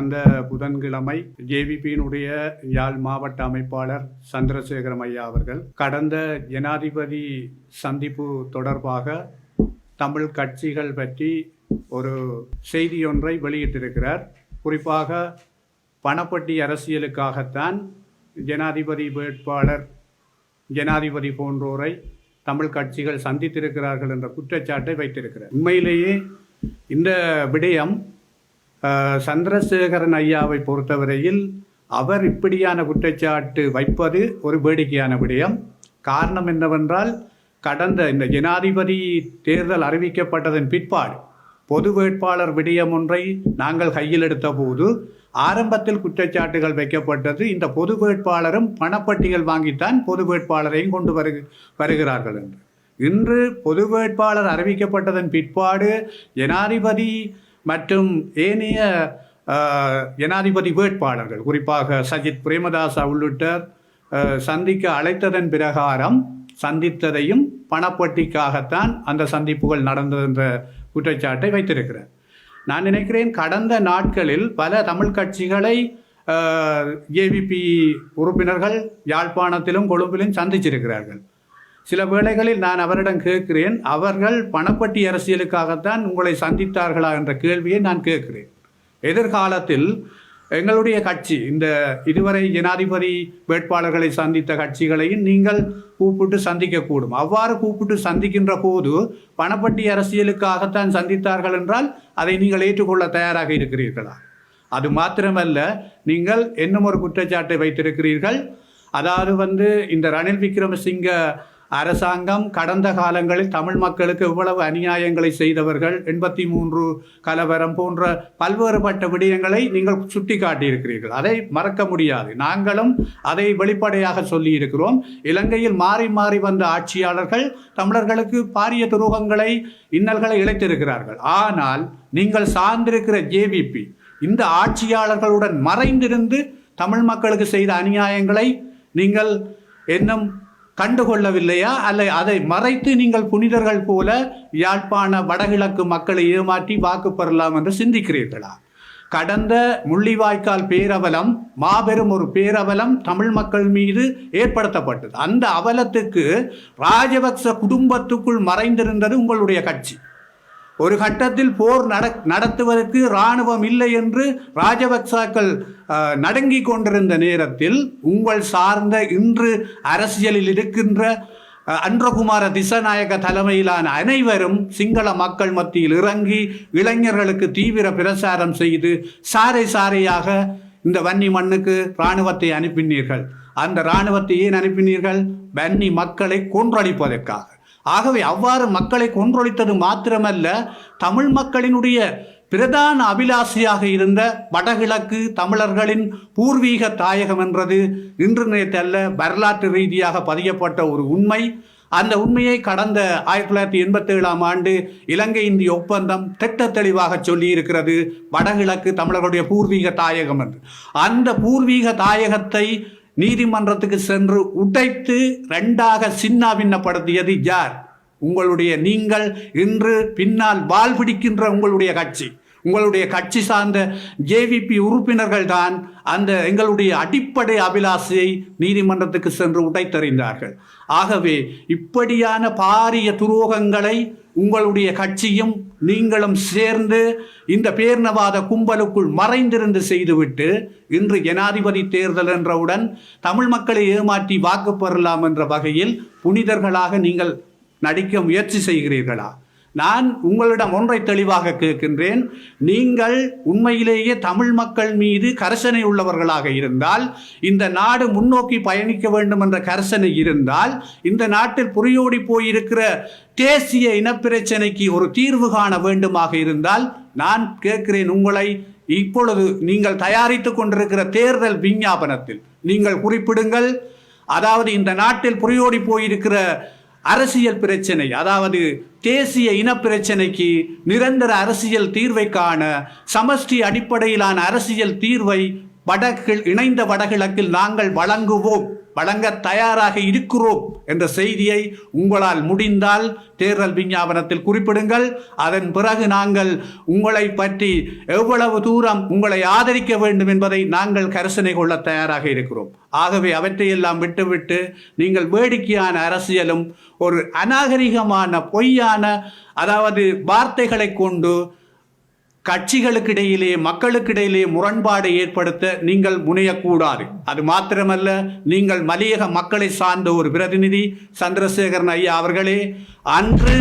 கடந்த புதன்கிழமை ஜேவிபியினுடைய யாழ் மாவட்ட அமைப்பாளர் சந்திரசேகரம் ஐயா அவர்கள் கடந்த ஜனாதிபதி சந்திப்பு தொடர்பாக தமிழ் கட்சிகள் பற்றி ஒரு செய்தியொன்றை வெளியிட்டிருக்கிறார். குறிப்பாக பணப்பட்டி அரசியலுக்காகத்தான் ஜனாதிபதி வேட்பாளர் ஜனாதிபதி போன்றோரை தமிழ் கட்சிகள் சந்தித்திருக்கிறார்கள் என்ற குற்றச்சாட்டை வைத்திருக்கிறார். உண்மையிலேயே இந்த விடயம் சந்திரசேகரன் ஐயாவை பொறுத்தவரையில் அவர் இப்படியான குற்றச்சாட்டு வைப்பது ஒரு வேடிக்கையான விடயம். காரணம் என்னவென்றால் கடந்த இந்த ஜனாதிபதி தேர்தல் அறிவிக்கப்பட்டதன் பிற்பாடு பொது வேட்பாளர் விடயம் ஒன்றை நாங்கள் கையில் எடுத்த போது ஆரம்பத்தில் குற்றச்சாட்டுகள் வைக்கப்பட்டது. இந்த பொது வேட்பாளரும் பணப்பட்டிகள் வாங்கித்தான் பொது வேட்பாளரையும் கொண்டு வருக வருகிறார்கள் என்று. இன்று பொது வேட்பாளர் அறிவிக்கப்பட்டதன் பிற்பாடு ஜனாதிபதி மற்றும் ஏனைய ஜனாதிபதி வேட்பாளர்கள் குறிப்பாக சஜித் பிரேமதாசா உள்ளிட்ட சந்திக்க அழைத்ததன் பிரகாரம் சந்தித்ததையும் பணப்பட்டிக்காகத்தான் அந்த சந்திப்புகள் நடந்தது என்ற குற்றச்சாட்டை வைத்திருக்கிறார். நான் நினைக்கிறேன் கடந்த நாட்களில் பல தமிழ் கட்சிகளை ஏவிபி உறுப்பினர்கள் யாழ்ப்பாணத்திலும் கொழும்பிலும் சந்திச்சிருக்கிறார்கள். சில வேளைகளில் நான் அவரிடம் கேட்கிறேன் அவர்கள் பணப்பட்டி அரசியலுக்காகத்தான் உங்களை சந்தித்தார்களா? என்ற கேள்வியை நான் கேட்கிறேன். எதிர்காலத்தில் எங்களுடைய கட்சி இந்த இதுவரை ஜனாதிபதி வேட்பாளர்களை சந்தித்த கட்சிகளையும் நீங்கள் கூப்பிட்டு சந்திக்கக்கூடும். அவ்வாறு கூப்பிட்டு சந்திக்கின்ற போது பணப்பட்டி அரசியலுக்காகத்தான் சந்தித்தார்கள் என்றால் அதை நீங்கள் ஏற்றுக்கொள்ள தயாராக இருக்கிறீர்களா? அது மாத்திரமல்ல நீங்கள் இன்னும் ஒரு குற்றச்சாட்டை வைத்திருக்கிறீர்கள். அதாவது வந்து இந்த ரணில் விக்ரமசிங்க அரசாங்கம் கடந்த காலங்களில் தமிழ் மக்களுக்கு இவ்வளவு அநியாயங்களை செய்தவர்கள் எண்பத்தி மூன்று கலவரம் போன்ற பல்வேறுபட்ட விடயங்களை நீங்கள் சுட்டி காட்டியிருக்கிறீர்கள் அதை மறக்க முடியாது. நாங்களும் அதை வெளிப்படையாக சொல்லியிருக்கிறோம். இலங்கையில் மாறி மாறி வந்த ஆட்சியாளர்கள் தமிழர்களுக்கு பாரிய துரோகங்களை இன்னல்களை இழைத்திருக்கிறார்கள். ஆனால் நீங்கள் சார்ந்திருக்கிற ஜேவிபி இந்த ஆட்சியாளர்களுடன் மறைந்திருந்து தமிழ் மக்களுக்கு செய்த அநியாயங்களை நீங்கள் இன்னும் கண்டுகொள்ளவில்லையா? அல்ல அதை மறைத்து நீங்கள் புனிதர்கள் போல யாழ்ப்பாண வடகிழக்கு மக்களை ஏமாற்றி வாக்கு பெறலாம் என்று சிந்திக்கிறீர்களா? கடந்த முள்ளிவாய்க்கால் பேரவலம் மாபெரும் ஒரு பேரவலம் தமிழ் மக்கள் மீது ஏற்படுத்தப்பட்டது. அந்த அவலத்துக்கு ராஜபக்ச குடும்பத்துக்குள் மறைந்திருந்தது உங்களுடைய கட்சி. ஒரு கட்டத்தில் போர் நட நடத்துவதற்கு இராணுவம் இல்லை என்று ராஜபக்சாக்கள் நடுங்கிக் கொண்டிருந்த நேரத்தில் உங்கள் சார்ந்த இன்று அரசியலில் இருக்கின்ற அன்றகுமார திசநாயக தலைமையிலான அனைவரும் சிங்கள மக்கள் மத்தியில் இறங்கி இளைஞர்களுக்கு தீவிர பிரசாரம் செய்து சாறை சாரையாக இந்த வன்னி மண்ணுக்கு இராணுவத்தை அனுப்பினீர்கள். அந்த இராணுவத்தை ஏன் அனுப்பினீர்கள்? வன்னி மக்களை கொன்றளிப்பதற்காக. ஆகவே அவ்வாறு மக்களை கொன்றொழித்தது மாத்திரமல்ல தமிழ் மக்களினுடைய பிரதான அபிலாஷையாக இருந்த வடகிழக்கு தமிழர்களின் பூர்வீக தாயகம் என்றது இன்று நேற்றல்ல வரலாற்று ரீதியாக பதியப்பட்ட ஒரு உண்மை. அந்த உண்மையை கடந்த ஆயிரத்தி தொள்ளாயிரத்தி எண்பத்தி ஏழாம் ஆண்டு இலங்கை இந்திய ஒப்பந்தம் திட்ட தெளிவாக சொல்லியிருக்கிறது வடகிழக்கு தமிழர்களுடைய பூர்வீக தாயகம் என்று. அந்த பூர்வீக தாயகத்தை நீதிமன்றத்துக்கு சென்று உடைத்து ரெண்டாக சின்னாபின்னப்படுத்தியது யார்? உங்களுடைய நீங்கள் இன்று பின்னால் வால் பிடிக்கின்ற உங்களுடைய கட்சி. உங்களுடைய கட்சி சார்ந்த ஜேவிபி உறுப்பினர்கள் தான் அந்த எங்களுடைய அடிப்படை அபிலாஷையை நீதிமன்றத்துக்கு சென்று உடைத்தறிந்தார்கள். ஆகவே இப்படியான பாரிய துரோகங்களை உங்களுடைய கட்சியும் நீங்களும் சேர்ந்து இந்த பேர்ணவாத கும்பலுக்குள் மறைந்திருந்து செய்துவிட்டு இன்று ஜனாதிபதி தேர்தல் என்றவுடன் தமிழ் மக்களை ஏமாற்றி வாக்கு பெறலாம் என்ற வகையில் புனிதர்களாக நீங்கள் நடிக்க முயற்சி செய்கிறீர்களா? நான் உங்களிடம் ஒன்றை தெளிவாக கேட்கின்றேன். நீங்கள் உண்மையிலேயே தமிழ் மக்கள் மீது கரசனை உள்ளவர்களாக இருந்தால் இந்த நாடு முன்னோக்கி பயணிக்க வேண்டும் என்ற கரசனை இருந்தால் இந்த நாட்டில் புரியோடி போயிருக்கிற தேசிய இனப்பிரச்சனைக்கு ஒரு தீர்வு காண வேண்டுமாக இருந்தால் நான் கேட்கிறேன் உங்களை இப்பொழுது நீங்கள் தயாரித்துக் கொண்டிருக்கிற தேர்தல் விஞ்ஞாபனத்தில் நீங்கள் குறிப்பிடுங்கள். அதாவது இந்த நாட்டில் புரியோடி போயிருக்கிற அரசியல் பிரச்சனை அதாவது தேசிய இனப்பிரச்சனைக்கு நிரந்தர அரசியல் தீர்வை காண சமஷ்டி அடிப்படையிலான அரசியல் தீர்வை வடகிழ் இணைந்த வடகிழக்கில் நாங்கள் வழங்குவோம் வழங்க தயாராக இருக்கிறோம் என்ற செய்தியை உங்களால் முடிந்தால் தேர்தல் விஞ்ஞாபனத்தில் குறிப்பிடுங்கள். அதன் பிறகு நாங்கள் உங்களை பற்றி எவ்வளவு தூரம் உங்களை ஆதரிக்க வேண்டும் என்பதை நாங்கள் கரிசனை கொள்ள தயாராக இருக்கிறோம். ஆகவே அவற்றையெல்லாம் விட்டுவிட்டு நீங்கள் வேடிக்கையான அரசியலும் ஒரு அநாகரிகமான பொய்யான அதாவது வார்த்தைகளை கொண்டு கட்சிகளுக்கிடையிலே மக்களுக்கிடையிலே முரண்பாடை ஏற்படுத்த நீங்கள் முனையக்கூடாது. அது மாத்திரமல்ல நீங்கள் மலையக மக்களை சார்ந்த ஒரு பிரதிநிதி சந்திரசேகரன் ஐயா அவர்களே அன்று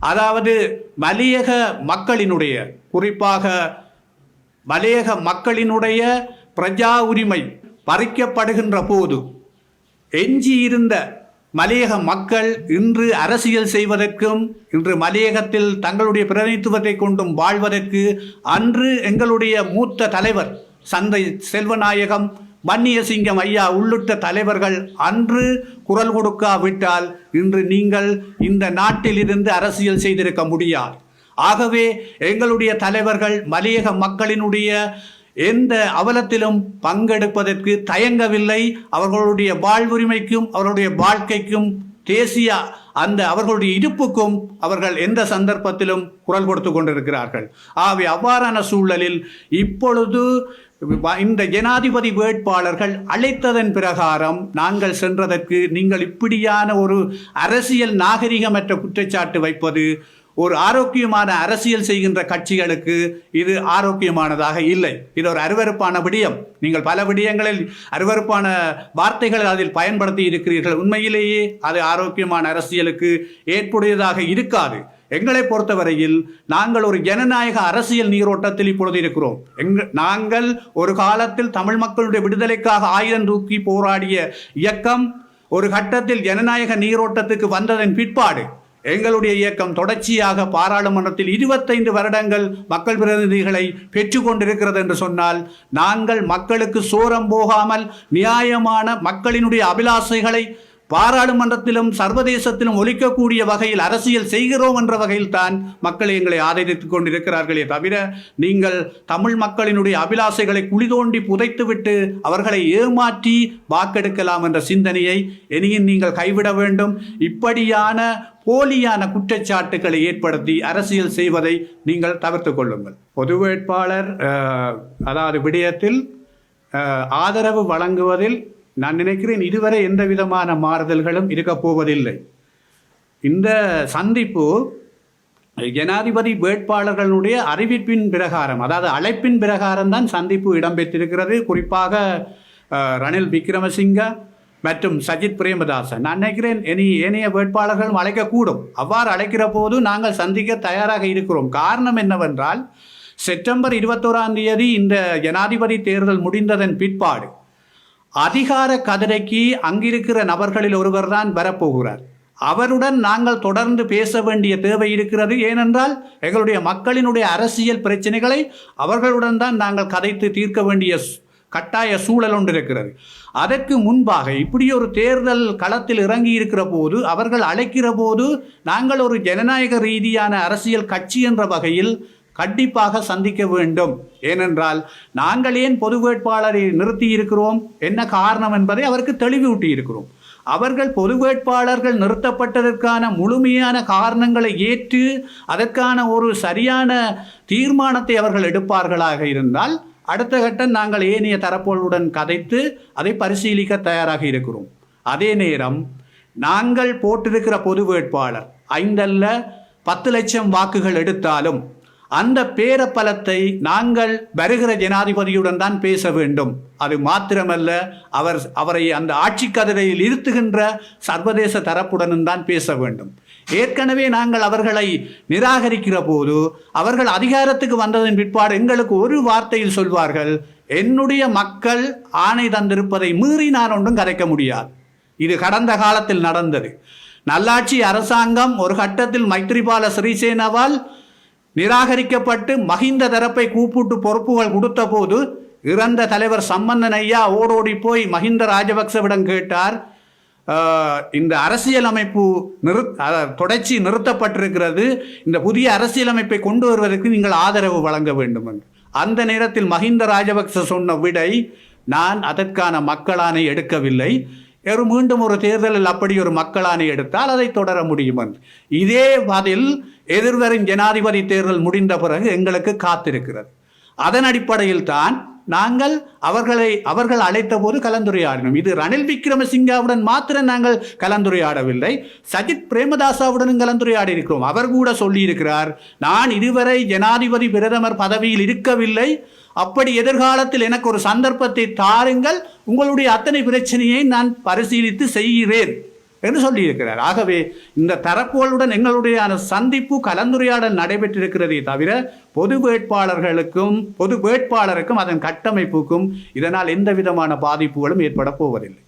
அதாவது மலையக மக்களினுடைய குறிப்பாக மலையக மக்களினுடைய பிரஜா உரிமை பறிக்கப்படுகின்ற போது எஞ்சியிருந்த மலையக மக்கள் இன்று அரசியல் செய்வதற்கும் இன்று மலையகத்தில் தங்களுடைய பிரதிநிதித்துவத்தை கொண்டும் வாழ்வதற்கு அன்று எங்களுடைய மூத்த தலைவர் சந்தை செல்வநாயகம் வன்னியசிங்கம் ஐயா உள்ளிட்ட தலைவர்கள் அன்று குரல் கொடுக்காவிட்டால் இன்று நீங்கள் இந்த நாட்டிலிருந்து அரசியல் செய்திருக்க முடியாது. ஆகவே எங்களுடைய தலைவர்கள் மலையக மக்களினுடைய எந்த அவலத்திலும் பங்கெடுப்பதற்கு தயங்கவில்லை. அவர்களுடைய வாழ்வுரிமைக்கும் அவர்களுடைய வாழ்க்கைக்கும் தேசிய அந்த அவர்களுடைய இருப்புக்கும் அவர்கள் எந்த சந்தர்ப்பத்திலும் குரல் கொடுத்து கொண்டிருக்கிறார்கள். ஆகவே அவ்வாறான சூழலில் இப்பொழுது இந்த ஜனாதிபதி வேட்பாளர்கள் அழைத்ததன் பிரகாரம் நாங்கள் சென்றதற்கு நீங்கள் இப்படியான ஒரு அரசியல் நாகரிகமற்ற குற்றச்சாட்டு வைப்பது ஒரு ஆரோக்கியமான அரசியல் செய்கின்ற கட்சிகளுக்கு இது ஆரோக்கியமானதாக இல்லை. இது ஒரு அருவருப்பான விடயம். நீங்கள் பல விடயங்களில் அருவருப்பான வார்த்தைகள் அதில் பயன்படுத்தி இருக்கிறீர்கள். உண்மையிலேயே அது ஆரோக்கியமான அரசியலுக்கு ஏற்புடையதாக இருக்காது. எங்களை பொறுத்தவரையில் நாங்கள் ஒரு ஜனநாயக அரசியல் நீரோட்டத்தில் இப்பொழுது இருக்கிறோம். எங்க நாங்கள் ஒரு காலத்தில் தமிழ் மக்களுடைய விடுதலைக்காக ஆயுதம் தூக்கி போராடிய இயக்கம் ஒரு கட்டத்தில் ஜனநாயக நீரோட்டத்துக்கு வந்ததன் பிற்பாடு எங்களுடைய இயக்கம் தொடர்ச்சியாக பாராளுமன்றத்தில் இருபத்தைந்து வருடங்கள் மக்கள் பிரதிநிதிகளை பெற்றுக்கொண்டிருக்கிறது என்று சொன்னால் நாங்கள் மக்களுக்கு சோரம் போகாமல் நியாயமான மக்களினுடைய அபிலாசைகளை பாராளுமன்றத்திலும் சர்வதேசத்திலும் ஒழிக்கக்கூடிய வகையில் அரசியல் செய்கிறோம் என்ற வகையில் தான் மக்கள் எங்களை ஆதரித்துக் கொண்டிருக்கிறார்களே தவிர நீங்கள் தமிழ் மக்களினுடைய அபிலாசைகளை குழி தோண்டி புதைத்துவிட்டு அவர்களை ஏமாற்றி வாக்கெடுக்கலாம் என்ற சிந்தனையை இனியும் நீங்கள் கைவிட வேண்டும். இப்படியான போலியான குற்றச்சாட்டுகளை ஏற்படுத்தி அரசியல் செய்வதை நீங்கள் தவிர்த்து கொள்ளுங்கள். பொது வேட்பாளர் அதாவது விடயத்தில் ஆதரவு வழங்குவதில் நான் நினைக்கிறேன் இதுவரை எந்த விதமான மாறுதல்களும் இருக்கப் போவதில்லை. இந்த சந்திப்பு ஜனாதிபதி வேட்பாளர்களுடைய அறிவிப்பின் பிரகாரம் அதாவது அழைப்பின் பிரகாரம் தான் சந்திப்பு இடம்பெற்றிருக்கிறது. குறிப்பாக ரணில் விக்ரமசிங்க மற்றும் சஜித் பிரேமதாசன். நான் நினைக்கிறேன் இனி ஏனைய வேட்பாளர்களும் அழைக்கக்கூடும். அவ்வாறு அழைக்கிற போது நாங்கள் சந்திக்க தயாராக இருக்கிறோம். காரணம் என்னவென்றால் செப்டம்பர் இருபத்தோராம் தேதி இந்த ஜனாதிபதி தேர்தல் முடிந்ததன் பிற்பாடு அதிகார கதிரைக்கு அங்கிருக்கிற நபர்களில் ஒருவர் தான் வரப்போகிறார். அவருடன் நாங்கள் தொடர்ந்து பேச வேண்டிய தேவை இருக்கிறது. ஏனென்றால் எங்களுடைய மக்களினுடைய அரசியல் பிரச்சனைகளை அவர்களுடன் தான் நாங்கள் கதைத்து தீர்க்க வேண்டிய கட்டாய சூழல் ஒன்று இருக்கிறது. அதற்கு முன்பாக இப்படி ஒரு தேர்தல் களத்தில் இறங்கி இருக்கிற போது அவர்கள் அழைக்கிற போது நாங்கள் ஒரு ஜனநாயக ரீதியான அரசியல் கட்சி என்ற வகையில் கண்டிப்பாக சந்திக்க வேண்டும். ஏனென்றால் நாங்கள் ஏன் பொது வேட்பாளரை நிறுத்தி இருக்கிறோம்? என்ன காரணம் என்பதை அவருக்கு தெளிவூட்டி இருக்கிறோம். அவர்கள் பொது வேட்பாளர்கள் நிறுத்தப்பட்டதற்கான முழுமையான காரணங்களை ஏற்று அதற்கான ஒரு சரியான தீர்மானத்தை அவர்கள் எடுப்பார்களாக இருந்தால் அடுத்த கட்டம் நாங்கள் ஏனைய தரப்புகளுடன் கதைத்து அதை பரிசீலிக்க தயாராக இருக்கிறோம். அதே நேரம் நாங்கள் போட்டிருக்கிற பொது வேட்பாளர் ஐந்தல்ல பத்து லட்சம் வாக்குகள் எடுத்தாலும் அந்த பேரப்பலத்தை நாங்கள் வருகிற ஜனாதிபதியுடன் தான் பேச வேண்டும். அது மாத்திரமல்ல அவர் அவரை அந்த ஆட்சி கதிரையில் இருத்துகின்ற சர்வதேச தரப்புடனும் தான் பேச வேண்டும். ஏற்கனவே நாங்கள் அவர்களை நிராகரிக்கிற போது அவர்கள் அதிகாரத்துக்கு வந்ததன் பிற்பாடு எங்களுக்கு ஒரு வார்த்தையில் சொல்வார்கள் என்னுடைய மக்கள் ஆணை தந்திருப்பதை மீறி நான் ஒன்றும் கதைக்க முடியாது. இது கடந்த காலத்தில் நடந்தது. நல்லாட்சி அரசாங்கம் ஒரு கட்டத்தில் மைத்ரிபால சிறிசேனவால் நிராகரிக்கப்பட்டு மகிந்த தரப்பை கூப்பிட்டு பொறுப்புகள் கொடுத்த போது இறந்த தலைவர் சம்பந்தன் ஐயா ஓடோடி போய் மஹிந்த ராஜபக்சவிடம் கேட்டார் இந்த அரசியலமைப்பு நிறு தொடர்ச்சி நிறுத்தப்பட்டிருக்கிறது. இந்த புதிய அரசியலமைப்பை கொண்டு வருவதற்கு நீங்கள் ஆதரவு வழங்க வேண்டும் என்று. அந்த நேரத்தில் மஹிந்த ராஜபக்ச சொன்ன விடை நான் அதற்கான மக்களானை எடுக்கவில்லை. ஒரு மீண்டும் ஒரு தேர்தலில் அப்படி ஒரு மக்களானை எடுத்தால் அதை தொடர முடியும் என்று. இதே பதில் எதிர்வரும் ஜனாதிபதி தேர்தல் முடிந்த பிறகு எங்களுக்கு காத்திருக்கிறது. அதன் அடிப்படையில் தான் நாங்கள் அவர்களை அவர்கள் அழைத்த போது கலந்துரையாடினோம். இது ரணில் விக்ரமசிங்காவுடன் மாத்திரம் நாங்கள் கலந்துரையாடவில்லை. சஜித் பிரேமதாசாவுடனும் கலந்துரையாடி இருக்கிறோம். அவர் கூட சொல்லியிருக்கிறார் நான் இதுவரை ஜனாதிபதி பிரதமர் பதவியில் இருக்கவில்லை. அப்படி எதிர்காலத்தில் எனக்கு ஒரு சந்தர்ப்பத்தை தாருங்கள். உங்களுடைய அத்தனை பிரச்சனையை நான் பரிசீலித்து செய்கிறேன். என்று சொல்லியிருக்கிறார். ஆகவே இந்த தரப்புகளுடன் எங்களுடைய சந்திப்பு கலந்துரையாடல் நடைபெற்றிருக்கிறதே தவிர பொது வேட்பாளர்களுக்கும் பொது வேட்பாளருக்கும் அதன் கட்டமைப்புக்கும் இதனால் எந்த விதமான பாதிப்புகளும் ஏற்பட போவதில்லை.